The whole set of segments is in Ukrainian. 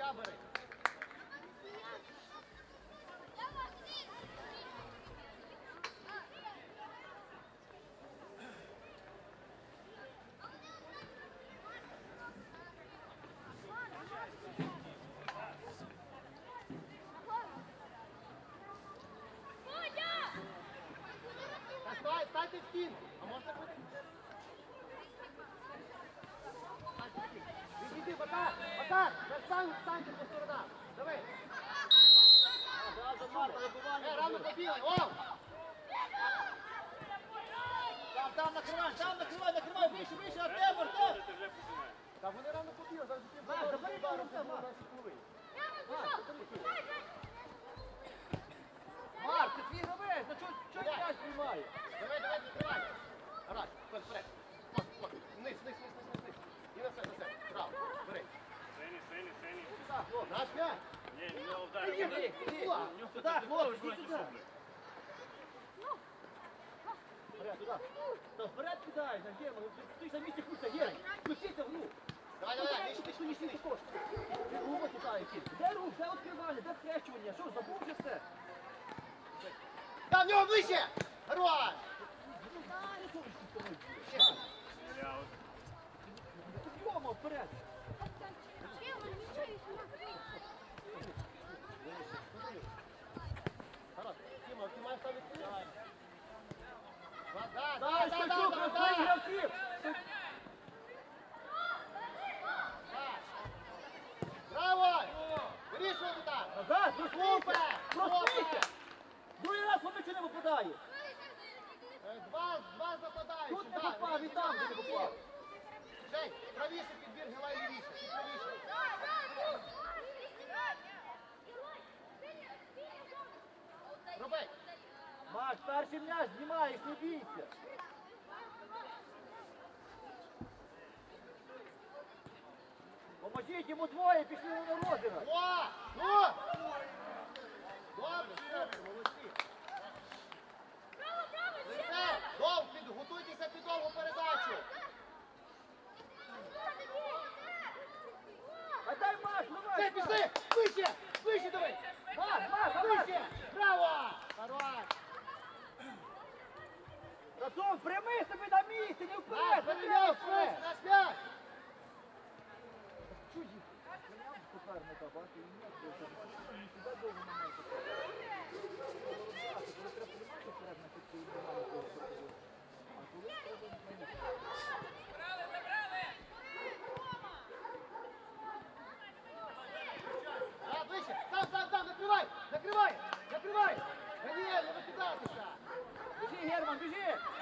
Сюди бери. Та стай, стайте в стінку. А можна бути? Стайте в стінку. Відійди, Батар, Батар, стань, по сторонам. Давай. Зразу Марта вибивання. Е, рано побігай, о! Там, там накривай, там накривай, накривай, вище, вище, Артем, Артем. Ти вже починаєш. Та вони рано побігли, зараз ти Марк, забери там, забув Марк. Марк, це твій гравець, ну чого чого м'яч приймаєш? Давай, давай, відкривай. Гараж, вперед, вперед. От, от, вниз, вниз, вниз, вниз, вниз. І на це, на це. Право, бери. Сині, сині, сині. Так, о, наш м'яч. Ні, в нього Іди, вдарив. іди, іди. Сюди, хлопець, іди сюди. Вперед, туди. Та вперед кидаєш, а Герман, ти ж на місці пусть, Герман. Включися в рух. Давай, давай, давай, нижче, Ти нижче, ж нижче. також. Ти рух сюди, який. Де рух, де відкривання, де схрещування, що, забув вже все? Там, в нього ближче! Хорош! Ну, дай, сонечки з тобою. Ще. Я от Рома, вперед. Хорош. Тіма, ти маєш там відкривати. Да, да, Дай, да, да, Стачук, да, на да, своїх да. гравців. Браво! Вирішуй туди! Назад, проснися! Супер! Другий раз м'ячу не випадає. Е, Два, два западають. Тут не попав, і там не попав. Жень, правіше підбір, гилай лівіше. Правіше. Маш, перший м'яч знімаєш, не бійся. Поможіть йому двоє, пішли на розіграш. О! Ну! Добре, молодці. Лице, дов, під, готуйтеся під довгу передачу. А дай Маш, Це, пішли! Вище! Вище давай! Маш, Маш, давай! Вище! Браво! Хорош! Разом, прями себе на місці, не вперед, не перейняв, вперед! наш м'яч! Чужі. Тепер не так, бачите, і ні, бо це не сюди довго не може. Коли треба приймати вперед, на підки і немає того проходу. А коли треба на місці. Да, вище! Там, там, там, накривай! Накривай! Накривай! Ганієв, не викидайтеся! Біжи, Герман, біжи! Дай Герману! Грай, грай, грай, да! Грай! Скочи! Макар, там не возведення, Макар! Да, тікай! Ай! Прийоми, прийоми, це треба прийняти перший м'яч. Довга! Давай, кабиню, підсядь, підсядь, підсядь, підсядь. Вуще, Герман, вуще! Що не стоїш? Добре,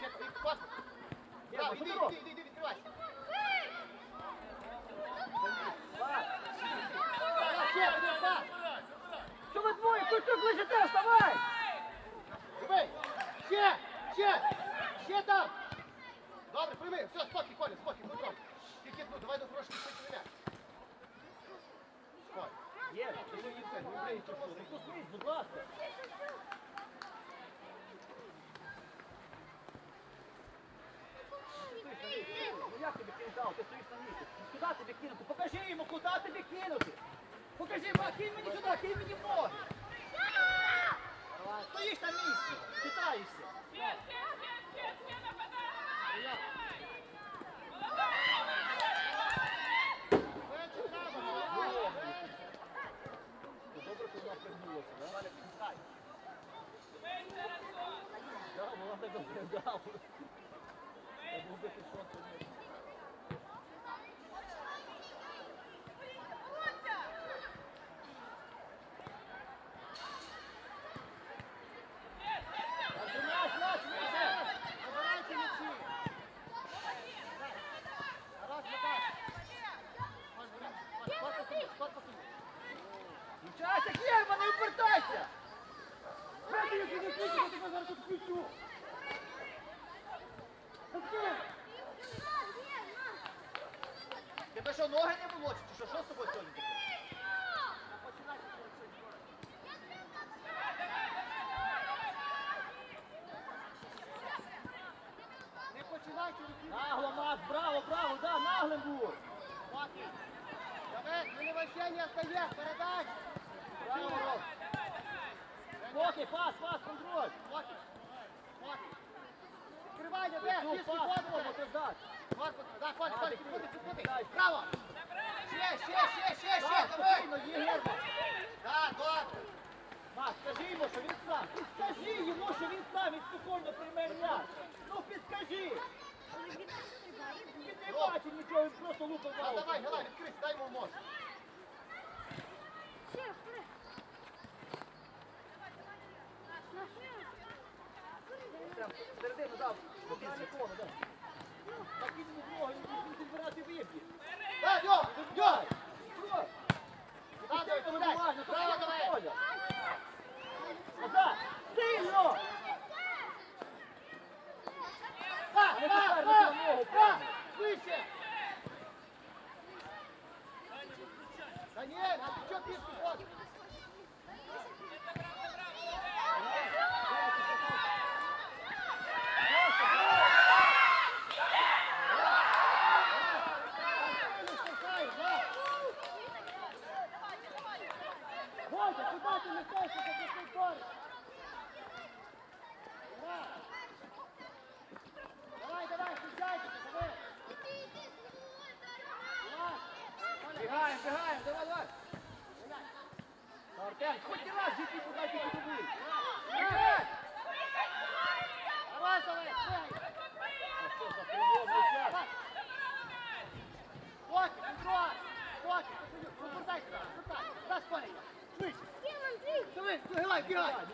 Ще ти, пас. Іди, іди, іди, відкривайся. Пас! Давай, Ще, один пас. Що ви двоє? Кульчук вставай! Давай! Ще! Ще! Ще там! Добре, прийми! Все, спокій, Коля, спокій, контроль. Тільки, ну, давай до трошки швидше м'яч. Спокій. Є, ти мені це, не що? Ну, будь ласка. Ну як тобі? Ти. Ну кинути? Покажи йому, куди тобі кинути. Покажи, кинь мені сюди, кинь мені в ноги. Стоїш на місці, питаєшся. Менше треба, Добре, що вона пригнулася, да? Да, вона тебе пригнула. Я що ноги не було, чи що, що з тобою сьогодні? руку в ворота. Давай, давай, відкрись, дай йому мозг. God.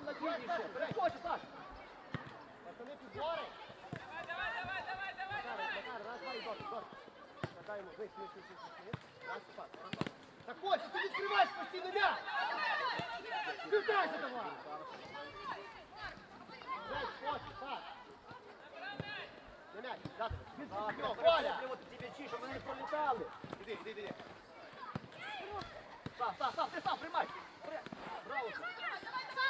там на движении еще. Позже, Саш. Пацаны, пидоры. Давай, давай, давай, давай, давай, давай. Макар, раз, два, идет, идет. Когда ему, вниз, вниз, вниз, вниз. Раз, пас, раз, Так, Позже, ты не скрываешь почти нуля. Скрывайся давай. Блядь, Позже, Саш. На мяч, да, Коля! Вот тебе чиша, мы не полетали. Иди, иди, иди. Саш, Саш, Саш, ты сам примай. Браво.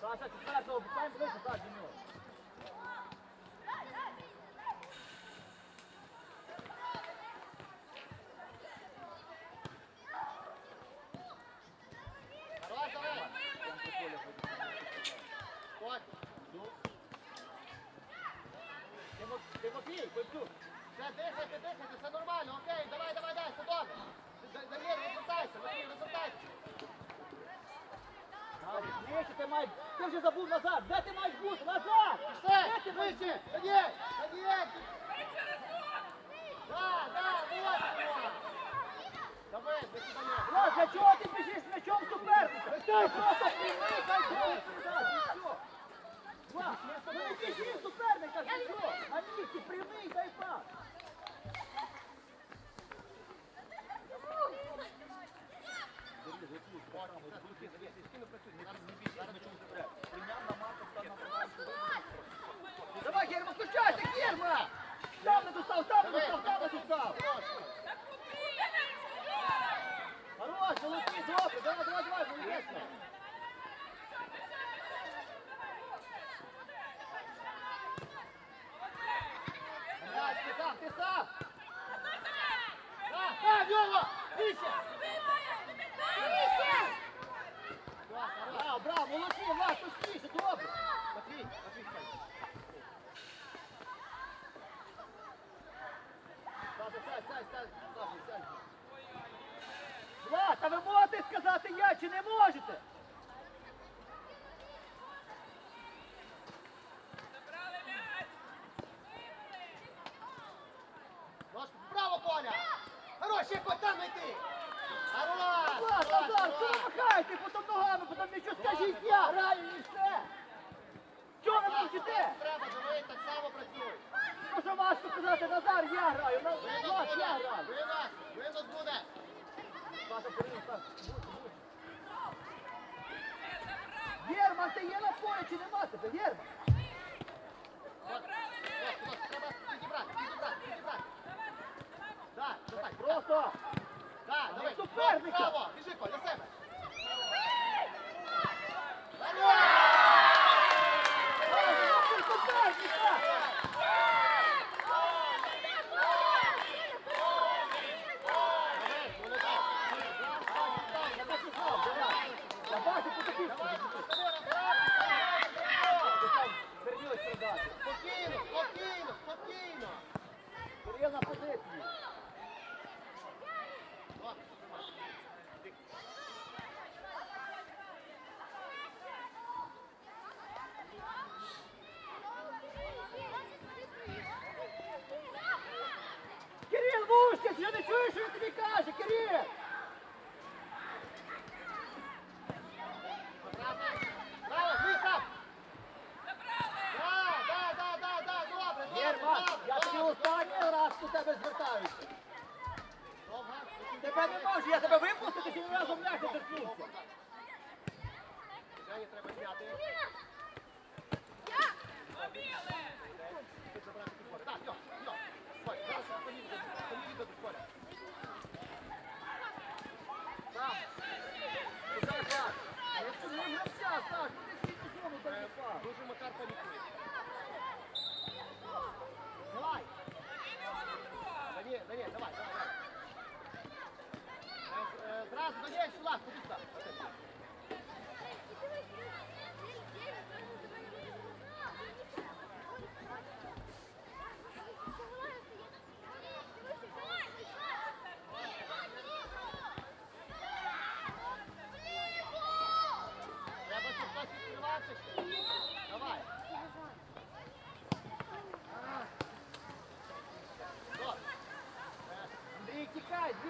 Саша, ты сразу, буквально, так, Денис. Все, дихайте, дихайте, все нормально, окей, давай, давай, дай, все добре. Дамір, розвертайся, Дамір, розвертайся. Нічі, ти маєш, ти вже забув назад, де ти маєш бути? Назад! Пішли, ти вище, Даніель, Даніель! Да, да, вот оно! Давай, до свидания. Влад, для чого ти біжиш з м'ячом суперника? Ти просто прийми, дай, дай, дай, дай, дай, не біжи суперника, все. А ні, ти прийми, і дай пас. Давай, Герма, включайся, Герма! Там не достав, там не достав, там не достав. Хорош, молодці, добре, давай, давай, давай, молодець. Грай, ти сам, ти сам. Да, да, Лёва, вище. Браво, браво, сядь. Сядь, сядь, сядь. Влад, а ви можете сказати я чи не можете?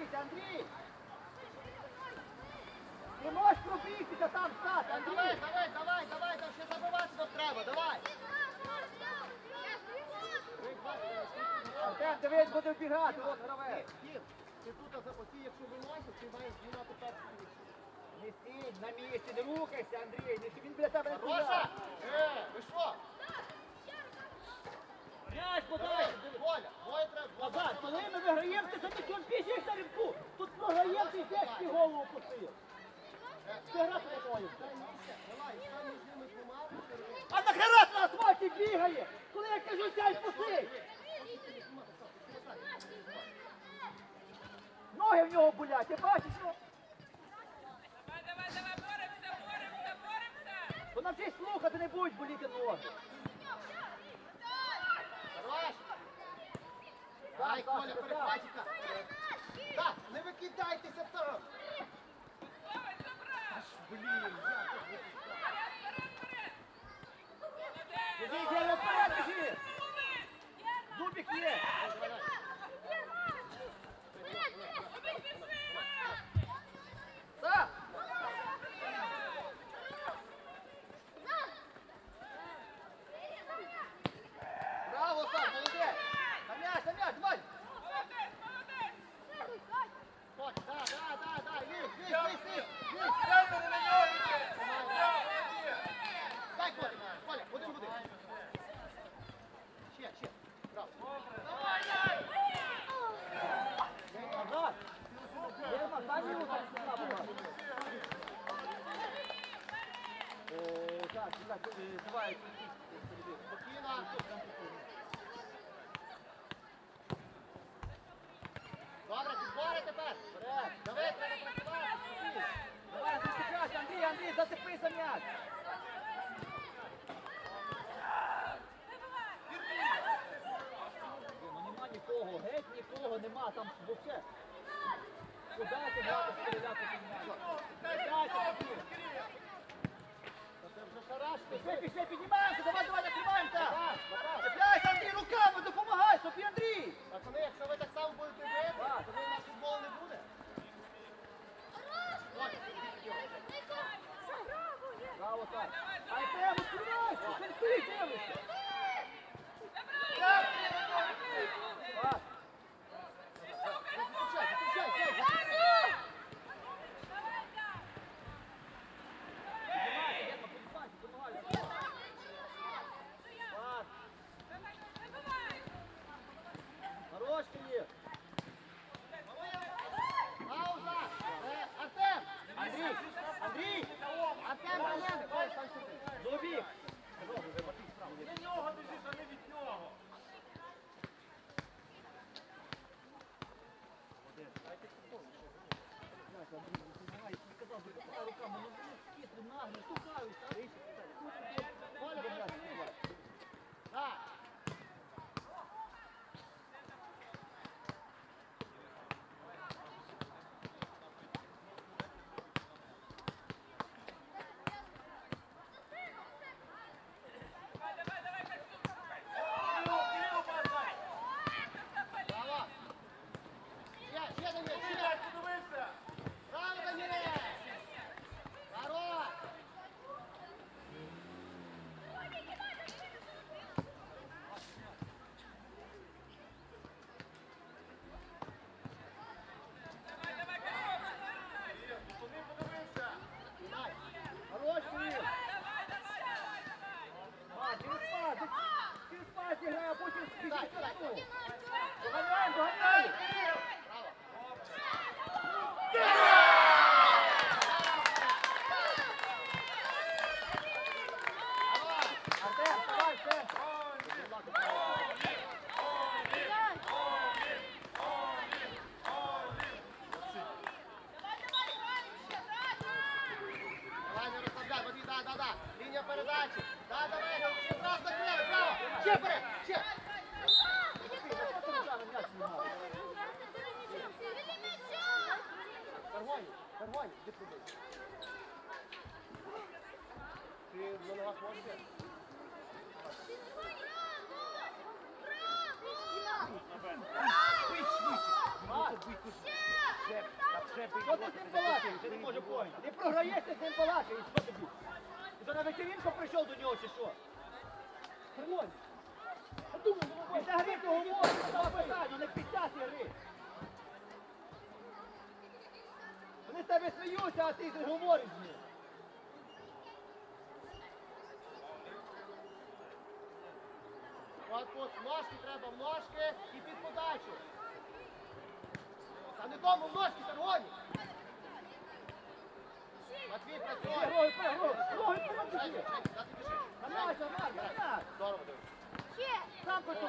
Тікай, Андрій! Ти можеш пробігтися там стати, Давай, Андрій! давай, давай, давай, там ще забивати нам треба, давай. Артем, дивись, буде вбігати, от гравець. Ти тут за оці, якщо виносиш, ти маєш перший місце. Не стій на місці, не рухайся, Андрій, не- він біля тебе не Хороша! Е, ви що? М'яч Давай, подай! Треба. Назад, коли ми виграємо, ти собі чом біжиш на рівку? Тут програємо, ти йдеш, ти голову опустив. Ти грати не двома. А нахера ти на асфальті бігає? Коли я кажу, сядь пусти! Ноги в нього болять, ти бачиш? Давай, давай, давай, боремося, боремося, боремося! То навчись слухати, не будуть боліти ноги. Дай, Коля, перехватіка. Так, не викидайтеся там. Аж, блін, я так Біжи, Коля, вперед, біжи. Зубик є. Пішли, піднімаємося, давай, давай, накриваємо так! є, ти з що на вечеринку прийшов до нього чи що? Хермоні. Ну, ну, Після гри того можна ну, став питання, не під час гри. Вони з тебе сміються, а ти говориш з ним. От ножки треба, ножки і під подачу. Та не тому ножки, червоні. Матвій, працюй! Ноги, ноги, ноги! Здорово, дивись! Сам коту!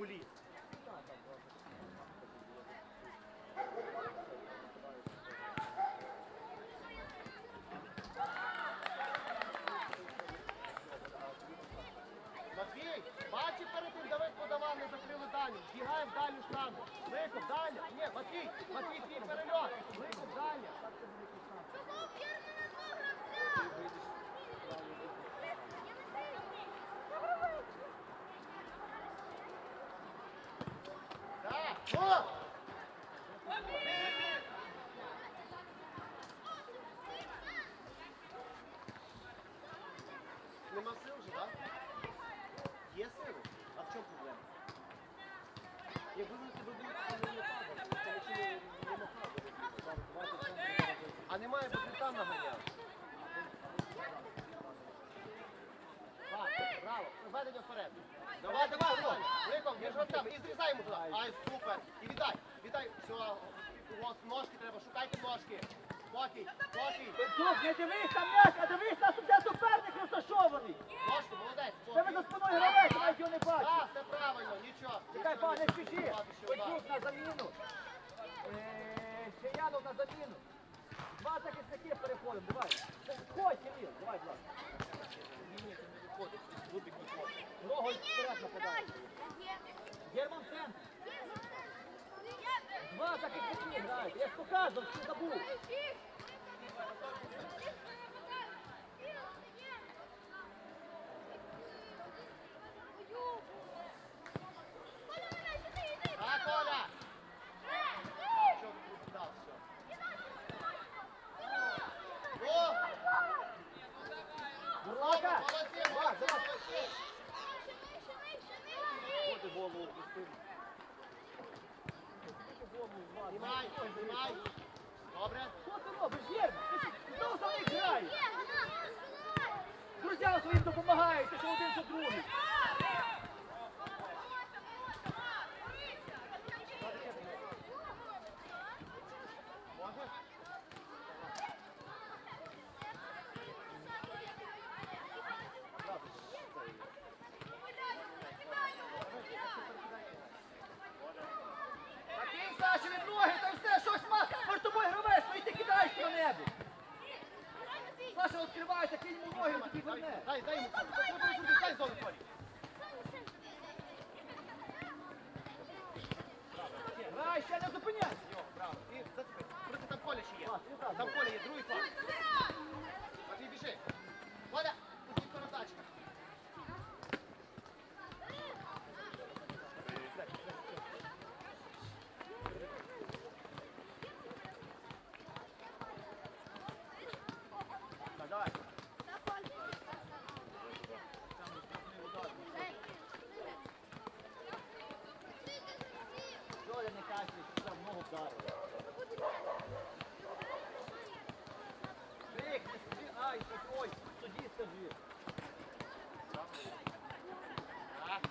боліт. Матвій, бачив перед тим, давай подавав, не закрили далі. Збігаємо далі штабу. Лихо, далі. Ні, Матвій, Матвій, твій перельот. Лихо, там, і зрізаємо туди. Ай, супер. І віддай, віддай. Все, ось ножки треба, шукайте ножки. Покій, покій. Тут, не дивись там м'яч, дивись, нас тут суперник розташований. Ножки, молодець. Це ви за спиною гравець, навіть його не бачу. Так, все правильно, нічого. Чекай, пане, не спіши. Петюк на заміну. Е, Шиянов на заміну. Два захисники переходимо, давай. Ходь, Сергій, давай, будь ласка. casa, fica burro. Добре. Що ти робиш, Єрна? Знову саме грає. Друзям своїм допомагаєте, що один, що другий.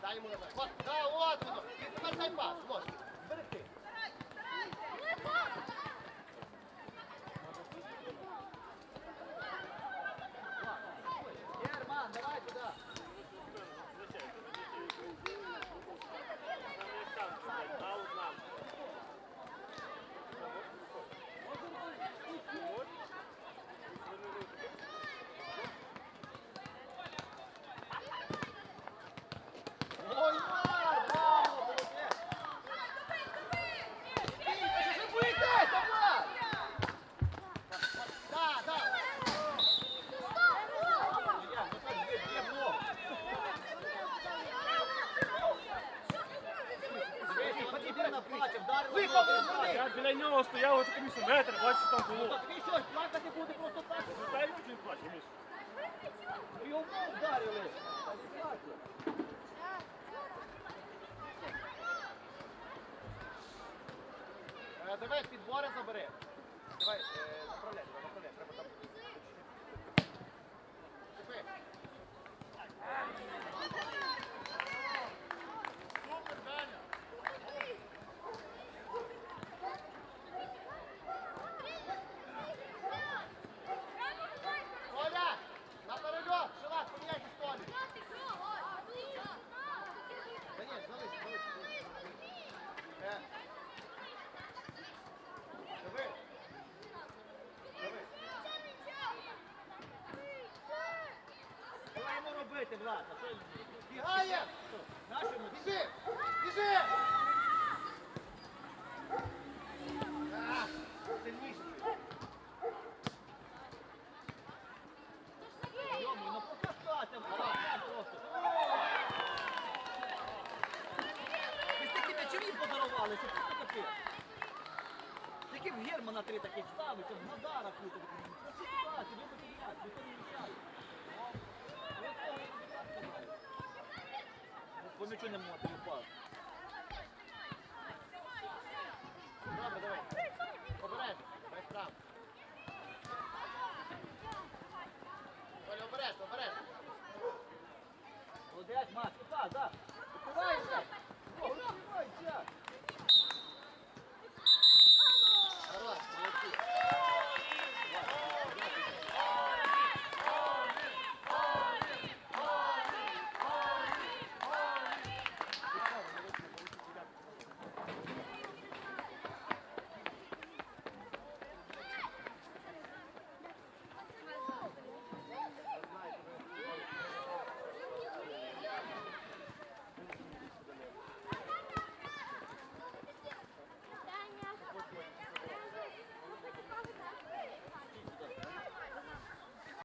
Дай ему назад. Вот, да, вот, вот. Бросай пас, вот. бити, Влад. Бігає! Біжи! Біжи! Ви такі м'ячі їм що просто капець. Тільки Германа три таких ставить, в Назара крутить. Он ничего не мотает.